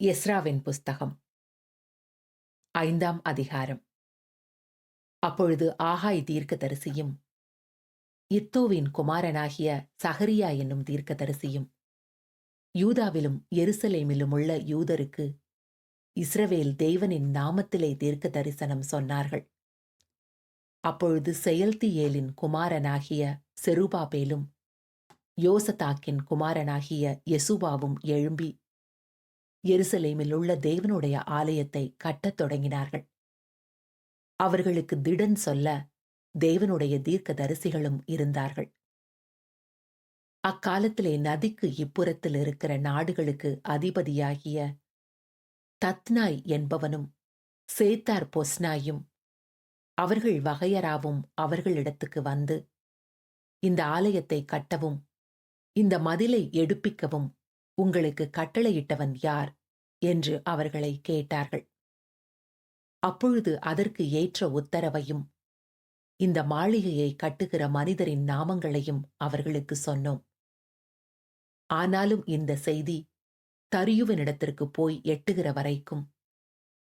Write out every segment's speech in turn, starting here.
எஸ்ராவின் புஸ்தகம். ஐந்தாம் அதிகாரம். அப்பொழுது ஆகாய் தீர்க்கதரிசியும் இத்தோவின் குமாரனாகிய சஹரியா என்னும் தீர்க்கதரிசியும் யூதாவிலும் எருசலேமிலும் உள்ள யூதருக்கு இஸ்ரவேல் தேவனின் நாமத்திலே தீர்க்க தரிசனம் சொன்னார்கள். அப்பொழுது செயல்தியேலின் குமாரனாகிய செருபாபேலும் யோசதாக்கின் குமாரனாகிய யெசுபாவும் எழும்பி எருசலேமில் உள்ள தேவனுடைய ஆலயத்தை கட்டத் தொடங்கினார்கள். அவர்களுக்கு திடன் சொல்ல தேவனுடைய தீர்க்க தரிசிகளும் இருந்தார்கள். அக்காலத்திலே நதிக்கு இப்புறத்தில் இருக்கிற நாடுகளுக்கு அதிபதியாகிய தத்னாய் என்பவனும் சேத்தார் பொஸ்னாயும் அவர்கள் வகையராவும் அவர்களிடத்துக்கு வந்து இந்த ஆலயத்தை கட்டவும் இந்த மதிலை எடுப்பிக்கவும் உங்களுக்கு கட்டளையிட்டவன் யார்? என்று அவர்களை கேட்டார்கள். அப்பொழுது அதற்கு ஏற்ற உத்தரவையும் இந்த மாளிகையை கட்டுகிற மனிதரின் நாமங்களையும் அவர்களுக்கு சொன்னோம். ஆனாலும் இந்த செய்தி தரியுவனிடத்திற்கு போய் எட்டுகிற வரைக்கும்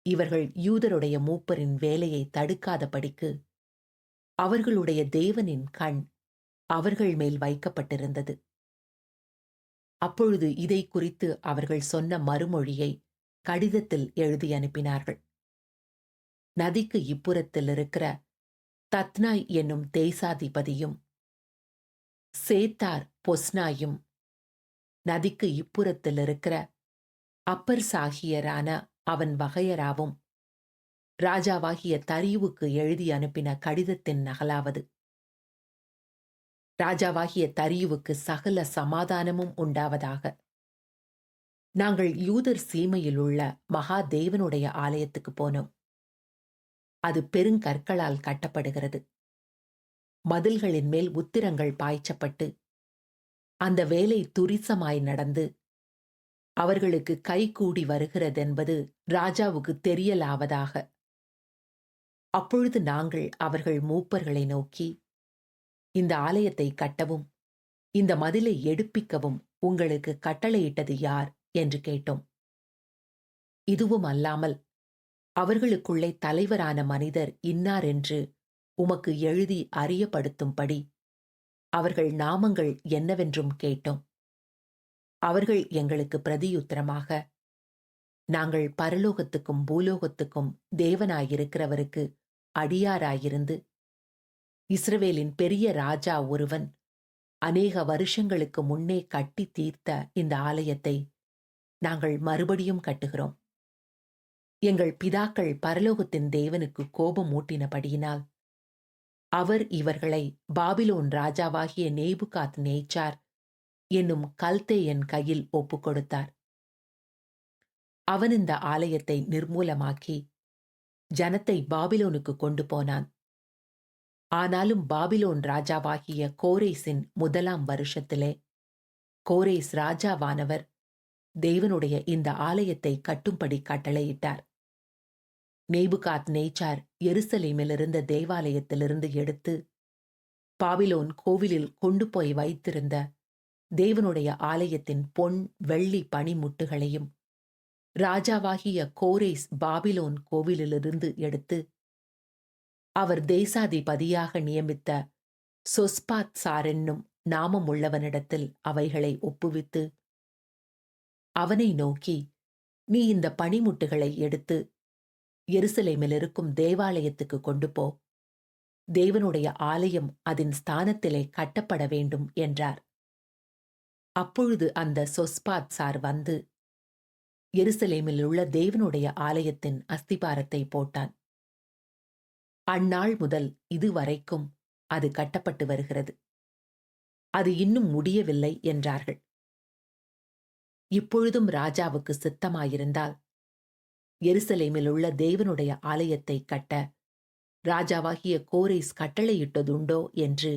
இவர்கள் யூதருடைய மூப்பரின் வேலையை தடுக்காதபடிக்கு அவர்களுடைய தேவனின் கண் அவர்கள் மேல் வைக்கப்பட்டிருந்தது. அப்பொழுது இதை குறித்து அவர்கள் சொன்ன மறுமொழியை கடிதத்தில் எழுதி அனுப்பினார்கள். நதிக்கு இப்புறத்தில் இருக்கிற தத்னாய் என்னும் தேசாதிபதியும் சேத்தார் பொஸ்னாயும் நதிக்கு இப்புறத்தில் இருக்கிற அப்பர் சாகியரான அவன் வகையராவும் ராஜாவாகிய தரிவுக்கு எழுதி அனுப்பின கடிதத்தின் நகலாவது. ராஜாவாகிய தரியுவுக்கு சகல சமாதானமும் உண்டாவதாக. நாங்கள் யூதர் சீமையில் உள்ள மகாதேவனுடைய ஆலயத்துக்கு போனோம். அது பெருங்கற்களால் கட்டப்படுகிறது. மதில்களின் மேல் உத்திரங்கள் பாய்ச்சப்பட்டு அந்த வேலை துரிசமாய் நடந்து அவர்களுக்கு கைகூடி வருகிறதென்பது ராஜாவுக்கு தெரியலாவதாக. அப்பொழுது நாங்கள் அவர்கள் மூப்பர்களை நோக்கி இந்த ஆலயத்தை கட்டவும் இந்த மதிலை எடுப்பிக்கவும் உங்களுக்கு கட்டளையிட்டது யார்? என்று கேட்டோம். இதுவும் அல்லாமல் அவர்களுக்குள்ளே தலைவரான மனிதர் இன்னார் என்று உமக்கு எழுதி அறியப்படுத்தும்படி அவர்கள் நாமங்கள் என்னவென்றும் கேட்டோம். அவர்கள் எங்களுக்கு பிரதியுத்தரமாக நாங்கள் பரலோகத்துக்கும் பூலோகத்துக்கும் தேவனாயிருக்கிறவருக்கு அடியாராயிருந்து இஸ்ரவேலின் பெரிய ராஜா ஒருவன் அநேக வருஷங்களுக்கு முன்னே கட்டி தீர்த்த இந்த ஆலயத்தை நாங்கள் மறுபடியும் கட்டுகிறோம். எங்கள் பிதாக்கள் பரலோகத்தின் தேவனுக்கு கோபம் ஊட்டினபடியினால் அவர் இவர்களை பாபிலோன் ராஜாவாகிய நேபுகாத் நேச்சார் என்னும் கல்தேயன் கையில் ஒப்புக் கொடுத்தார் அவன் இந்த ஆலயத்தை நிர்மூலமாக்கி ஜனத்தை பாபிலோனுக்கு கொண்டு போனான். ஆனாலும் பாபிலோன் ராஜாவாகிய கோரேஸின் முதலாம் வருஷத்திலே கோரேஸ் ராஜாவானவர் தேவனுடைய இந்த ஆலயத்தை கட்டும்படி கட்டளையிட்டார். நெய்புகாத் நேச்சார் எருசலேமிலிருந்த தேவாலயத்திலிருந்து எடுத்து பாபிலோன் கோவிலில் கொண்டு போய் வைத்திருந்த தேவனுடைய ஆலயத்தின் பொன் வெள்ளி பனிமுட்டுகளையும் ராஜாவாகிய கோரேஸ் பாபிலோன் கோவிலிலிருந்து எடுத்து அவர் தேசாதிபதியாக நியமித்த சொஸ்பாத் சாரென்னும் நாமம் உள்ளவனிடத்தில் அவைகளை ஒப்புவித்து அவனை நோக்கி நீ இந்த பனிமுட்டுகளை எடுத்து எருசலேமில் இருக்கும் தேவாலயத்துக்கு கொண்டு போ. தேவனுடைய ஆலயம் அதன் ஸ்தானத்திலே கட்டப்பட வேண்டும் என்றார். அப்பொழுது அந்த சொஸ்பாத் சார் வந்து எருசலேமில் உள்ள தேவனுடைய ஆலயத்தின் அஸ்திபாரத்தை போட்டான். அந்நாள் முதல் இதுவரைக்கும் அது கட்டப்பட்டு வருகிறது. அது இன்னும் முடியவில்லை என்றார்கள். இப்பொழுதும் ராஜாவுக்கு சித்தமாயிருந்தால் எருசலேமில் உள்ள தேவனுடைய ஆலயத்தை கட்ட ராஜாவாகிய கோரேஸ் கட்டளையிட்டதுண்டோ என்று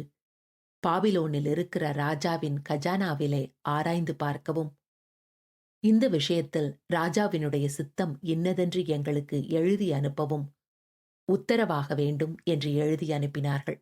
பாபிலோனில் இருக்கிற ராஜாவின் கஜானாவிலே ஆராய்ந்து பார்க்கவும். இந்த விஷயத்தில் ராஜாவினுடைய சித்தம் இன்னதென்று எங்களுக்கு எழுதி அனுப்பவும். உத்தரவாக வேண்டும் என்று எழுதி அனுப்பினார்கள்.